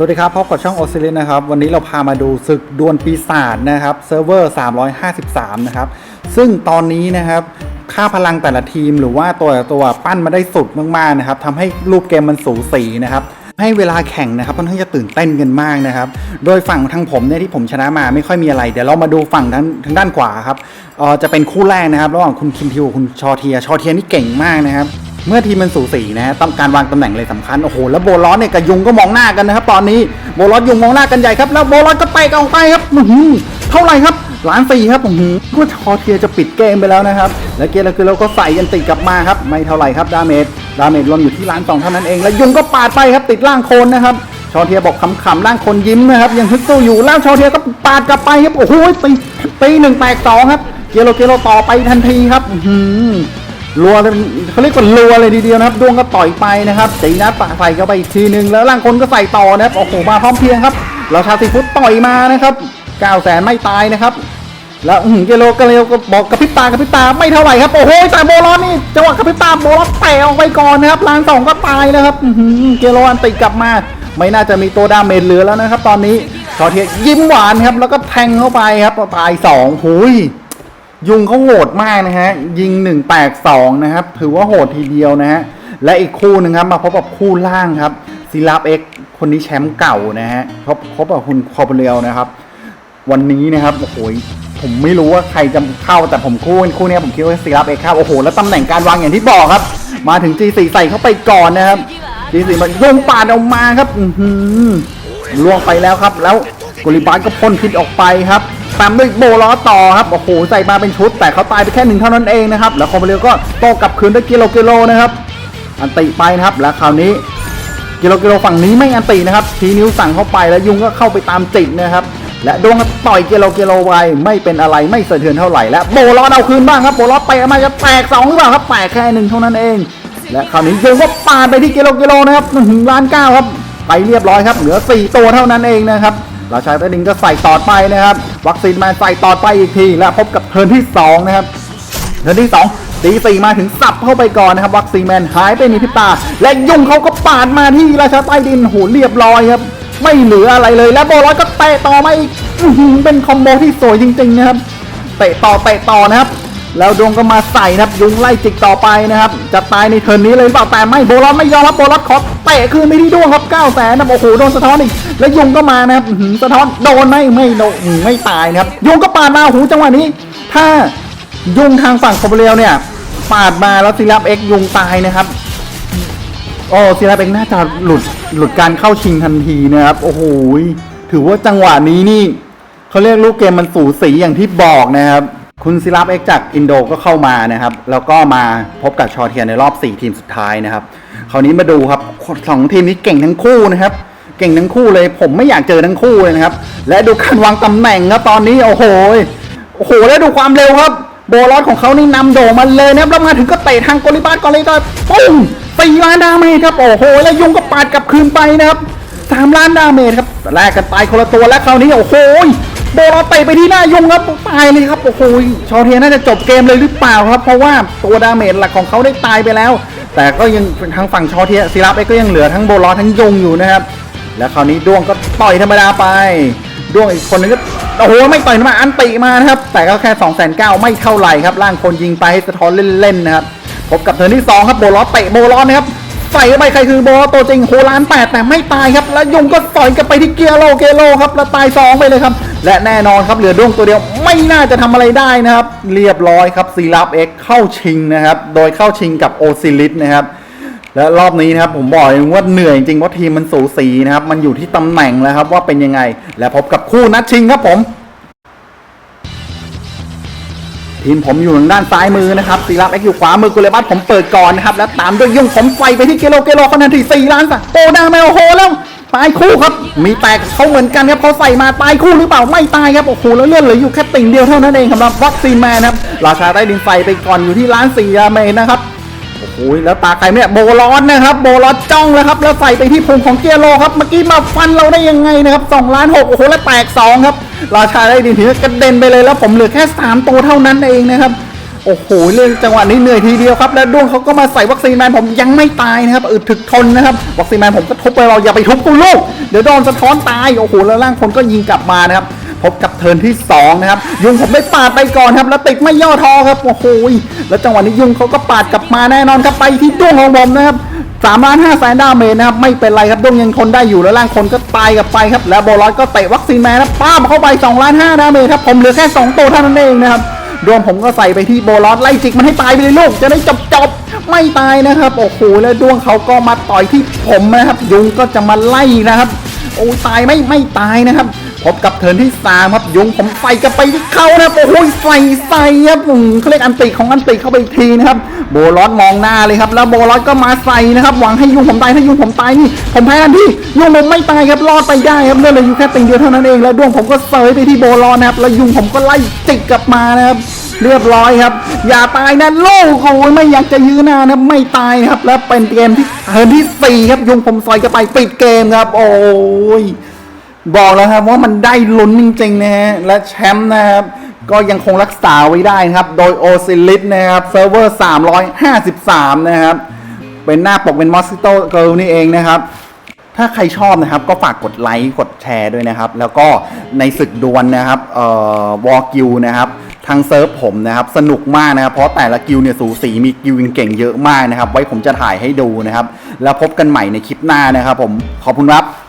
สวัสดีครับพบกับช่องโอซิลินนะครับ วันนี้เราพามาดูศึกดวลปีศาจนะครับเซิร์ฟเวอร์ 353 นะครับ ซึ่งตอนนี้นะครับ ค่าพลังแต่ละทีมหรือว่าตัวตัวปั้นมาได้สุดมากๆนะครับทำให้รูปเกมมันสูสีนะครับ ให้เวลาแข่งนะครับค่อนข้างจะตื่นเต้นกันมากนะครับ โดยฝั่งทางผมเนี่ยที่ผมชนะมาไม่ค่อยมีอะไร เดี๋ยวเรามาดูฝั่งทางทางด้านขวาครับเออจะเป็นคู่แรกนะครับ ระหว่างคุณคิมทิวคุณชอเทีย ชอเทียนี่เก่งมากนะครับ เมื่อทีมมันสูสีนะต้องการวางตำแหน่งเลยสำคัญโอ้โหแล้วโบลอสเนี่ยกับยุงก็มองหน้ากันนะครับ ตอนนี้โบลอสยุงมองหน้ากันใหญ่ครับแล้วโบลอสก็เตะออกไปครับอื้อหือเท่าไหร่ครับล้านสี่ครับอื้อหือก็ชอเทียจะปิดเกมไปแล้วนะครับ และเกมแล้วคือเราก็ใส่ยันติกลับมาครับ ไม่เท่าไหร่ครับดาเมจดาเมจรวมอยู่ที่ล้านสองเท่านั้นเอง แล้วยุงก็ปาดไปครับติดล่างโคนนะครับชอเทียบอกขำๆร่างคนยิ้มนะครับยังฮึดสู้อยู่แล้วชอเทียก็ปาดกลับไปครับโอ้โหตีตีหนึ่งแตกสองครับ เกโลเกโลต่อไปทันทีครับ รัวเลยเขาเรียกว่ารัวเลยทีเดียวนะครับดวงก็ต่อยไปนะครับจีนัดปะใส่เข้าไปอีกทีหนึ่งแล้วร่างคนก็ใส่ต่อนะครับโอ้โหมาพร้อมเพียงครับเราชาติฟุตต่อยมานะครับ9 0 0แสนไม่ตายนะครับ แล้วอื้อหือเกโลเกโลก็บอกกระพริบตากระพริบตาไม่เท่าไหร่ครับโอ้โหแต่โบลอนนี่จังหวะกระพริบตาโบลอนเตะออกไปก่อนนะครับลานสองก็ตายนะครับเกโลอันติกลับมาไม่น่าจะมีตัวดาเมจเหลือแล้วนะครับ ตอนนี้ชอเทียยิ้มหวานครับแล้วก็แทงเข้าไปครับตายสองหุย ยุงเขาโหดมากนะฮะ ยิง1แตก2นะครับ ถือว่าโหดทีเดียวนะฮะ และอีกคู่หนึ่งครับ มาพบกับคู่ล่างครับซีลาบเอ็กคนนี้แชมป์เก่านะฮะพบพบกับคุณคอร์เบเรียลนะครับ วันนี้นะครับโอ้โหผมไม่รู้ว่าใครจะเข้าแต่ผมคู่คู่นี้ผมคิดว่าซีลาบเอ็กเข้าโอ้โหแล้วตำแหน่งการวางอย่างที่บอกครับ มาถึง G4 ใส่เข้าไปก่อนนะครับ G4 มันลงปาดออกมาครับอืล่วงไปแล้วครับ แล้วกุลิบาสก็พ่นพิษออกไปครับ ตามด้วยโบล้อต่อครับโอ้โหใส่มาเป็นชุด แต่เขาตายไปแค่หนึ่งเท่านั้นเองนะครับแล้วคอมเบเรียก็โต้กลับคืนด้วยกิโลกิโลนะครับอันติไปนะครับแล้วคราวนี้กิโลกิโลฝั่งนี้ไม่อันตินะครับทีนิ้วสั่งเข้าไปแล้วยุงก็เข้าไปตามจิตนะครับและดวงก็ต่อยกิโลกิโลไวไม่เป็นอะไรไม่สะเทือนเท่าไหร่และโบล้อเอาคืนบ้างครับโบล้อเตะมาจะแตกสองหรือเปล่าครับแตกแค่หนึ่งเท่านั้นเอง และคราวนี้ยุงก็ปาดไปที่กิโลกิโลนะครับอื้อหือล้านเก้าครับไปเรียบร้อยครับเหลือ4ตัวเท่านั้นเองนะครับ ราชาใต้ดินก็ใส่ต่อไปนะครับ วัคซีนมาใส่ต่อไปอีกที และพบกับเทิร์นที่ 2 นะครับ เทิร์นที่2ตีสี่มาถึงสับเข้าไปก่อนนะครับ วัคซีนแมนหายไปในพริบตา และยุ่งเขาก็ปาดมาที่ราชาใต้ดินโหเรียบร้อยครับ ไม่เหลืออะไรเลย และโบร้อยก็เตะต่อมาอีกเป็นคอมโบที่สวยจริงๆนะครับ เตะต่อเตะต่อนะครับ แล้วดวงก็มาใส่นะครับยุงไล่จิกต่อไปนะครับ จะตายในเทิร์นนี้เลยหรือเปล่าแต่ไม่โบลอสไม่ยอมรับโบลอสขอเตะคืนไปที่ดวงครับ9 0 0แสนนะโอ้โหโดนสะท้อนอีกแล้วยุงก็มานะครับสะท้อนโดนไหมไม่โดนไม่ตายนะครับยุงก็ปาดมาโอ้โหจังหวะนี้ ถ้ายุงทางฝั่งคอมเบเรียลเนี่ยปาดมาแล้วซีรับเอ็กยุงตายนะครับโอ้ซีราเบงน่าจะหลุดหลุดการเข้าชิงทันทีนะครับโอ้โหถือว่าจังหวะนี้นี่เขาเรียกลูกเกมมันสูสีอย่างที่บอกนะครับ คุณซิลับเอ็กจากอินโดก็เข้ามานะครับ แล้วก็มาพบกับชอเทียนในรอบ 4 ทีมสุดท้ายนะครับ คราวนี้มาดูครับสองทีมนี้เก่งทั้งคู่นะครับ เก่งทั้งคู่เลย ผมไม่อยากเจอทั้งคู่เลยนะครับ และดูการวางตำแหน่งครับตอนนี้โอ้โหโอ้โหแล้วดูความเร็วครับ โบลอสของเขานี่นำโด่งมาเลยนะครับแล้วมาถึงก็เตะทางโกลิบาสก่อนเลยก็ปุ้งสี่ล้านดาเมจครับโอ้โห แล้วยุงก็ปาดกลับคืนไปนะครับสามล้านดาเมจครับแลกกันตายคนละตัวแล้วคราวนี้โอ้โห โบลอสเตะไปที่หน้ายุงครับตายเลยครับโอ้โหชอเทียน่าจะจบเกมเลยหรือเปล่าครับ เพราะว่าตัวดาเมจหลักของเขาได้ตายไปแล้ว แต่ก็ยังทางฝั่งชอเทียศิลาเอ็กก็ยังเหลือทั้งโบลอทั้งยุงอยู่นะครับ แล้วคราวนี้ด้วงก็ต่อยธรรมดาไปด้วงอีกคนนึงก็โอ้โหไม่ต่อยมาอันติมานะครับ แต่ก็แค่2องแสนเก้าไม่เท่าไหร่ครับร่างคนยิงไปให้สะท้อนเล่นๆนะครับพบกับเทิร์นที่ 2 ครับโบลอเตะโบลอนะครับใส่เข้าไปใครคือโบลอตัวจริงโหล้านแปดแต่ไม่ตายครับ แล้วยุงก็ต่อยกลับไปที่เกียร์โลเกโลครับแล้วตาย2ไปเลยครับ และแน่นอนครับเหลือด้วงตัวเดียวไม่น่าจะทำอะไรได้นะครับ เรียบร้อยครับซีราฟเอ็กเข้าชิงนะครับ โดยเข้าชิงกับโอซิลิสนะครับและรอบนี้นะครับผมบอกเลยว่าเหนื่อยจริงเพราะทีมมันสูสีนะครับ มันอยู่ที่ตำแหน่งแล้วครับว่าเป็นยังไง และพบกับคู่นัดชิงครับผม ทีมผมอยู่ทางด้านซ้ายมือนะครับซีรับเอ็กอยู่ขวามือกุเลบัสผมเปิดก่อนนะครับแล้วตามด้วยยุ่งผมไฟไปที่เกโลเกโลคะแนนที่4ล้านสักโตดาแมโอโหแล้ว ตายคู่ครับ มีแตกเขาเหมือนกันครับเขาใส่มาตายคู่หรือเปล่าไม่ตายครับโอ้โหแล้วเลื่อนเหลืออยู่แค่ติ่งเดียวเท่านั้นเองสำหรับวัคซีนแมนครับราชาได้ดินไฟไปก่อนอยู่ที่ล้านสี่เมนนะครับโอ้โหแล้วตาใครเนี่ยโบลอนนะครับโบลอนจ้องแล้วครับแล้วใส่ไปที่พุงของเกียร์โลครับเมื่อกี้มาฟันเราได้ยังไงนะครับ2ล้าน6โอ้โหแล้วแตก2ครับราชาได้ดีถึงกระเด็นไปเลยแล้วผมเหลือแค่3ตัวเท่านั้นเองนะครับ โอ้โหเรื่องจังหวะนี้เหนื่อยทีเดียวครับ แล้วด้วงเขาก็มาใส่วัคซีนแมนผมยังไม่ตายนะครับอึดถึกทนนะครับวัคซีนแมนผมก็ทุบไปเราอย่าไปทุบกูลูกเดี๋ยวโดนสะท้อนตายโอ้โหแล้วร่างคนก็ยิงกลับมานะครับพบกับเทิร์นที่ 2 นะครับ ยุงผมได้ปาดไปก่อนครับ แล้วติดไม่ย่อทอครับโอ้โหแล้วจังหวะนี้ยุงเขาก็ปาดกลับมาแน่นอนครับไปที่ด้วงของผมนะครับสามล้านห้าแสนดาเมจนะครับ ไม่เป็นไรครับด้วงยังทนได้อยู่แล้วร่างคนก็ตายกับไปครับ แล้วโบลอสก็เตะวัคซีนแมนนะป้ามเข้าไป2ล้านห้าดาเมจครับผมเหลือแค่ 2 ตัวเท่านั้นเองนะครับ ดวงผมก็ใส่ไปที่โบลอสไล่จิกมันให้ตายไปเลยลูก จะได้จบจบไม่ตายนะครับ โอ้โหแล้วดวงเขาก็มาต่อยที่ผมนะครับ ยุงก็จะมาไล่นะครับ โอ้ตายไม่ไม่ตายนะครับ พบกับเทินที่สามครับยุงผมใส่กลับไปที่เขานะครับโอ้โหใส่ใส่ครับอืมเขาเรียกอันติของอันติเข้าไปอีกทีนะครับโบลอสมองหน้าเลยครับแล้วโบลอสก็มาใส่นะครับหวังให้ยุงผมตายถ้ายุงผมตายนี่ผมแพ้ทันทียุงผมไม่ตายครับรอดไปได้ครับเลือดเหลยอยู่แค่ติงเดียวเท่านั้นเองแล้วดวงผมก็เสยไปที่โบลอสนะครับแล้วยุงผมก็ไล่จิกกลับมานะครับเรียบร้อยครับ อย่าตายนะลูกโอ้ยไม่อยากจะยื้อนานะไม่ตายนะครับ แล้วเป็นเกมที่เทิร์นที่สี่ครับยุงผมซอยกันไปปิดเกมครับ โอ้ย บอกแล้วครับว่ามันได้ลุ้นจริงๆนะฮะและแชมป์นะครับก็ยังคงรักษาไว้ได้นะครับ โดยโอซิลิสนะครับเซิร์ฟเวอร์353 นะครับ เป็นหน้าปกเป็นมอสซิโตเกิลนี่เองนะครับถ้าใครชอบนะครับก็ฝากกดไลค์กดแชร์ด้วยนะครับ แล้วก็ในศึกดวลนะครับเอ่อวอลกิวนะครับทางเซิร์ฟผมนะครับสนุกมากนะครับ เพราะแต่ละกิวเนี่ยสูสีมีกิวเก่งๆเยอะมากนะครับ ไว้ผมจะถ่ายให้ดูนะครับ แล้วพบกันใหม่ในคลิปหน้านะครับผมขอบคุณครับ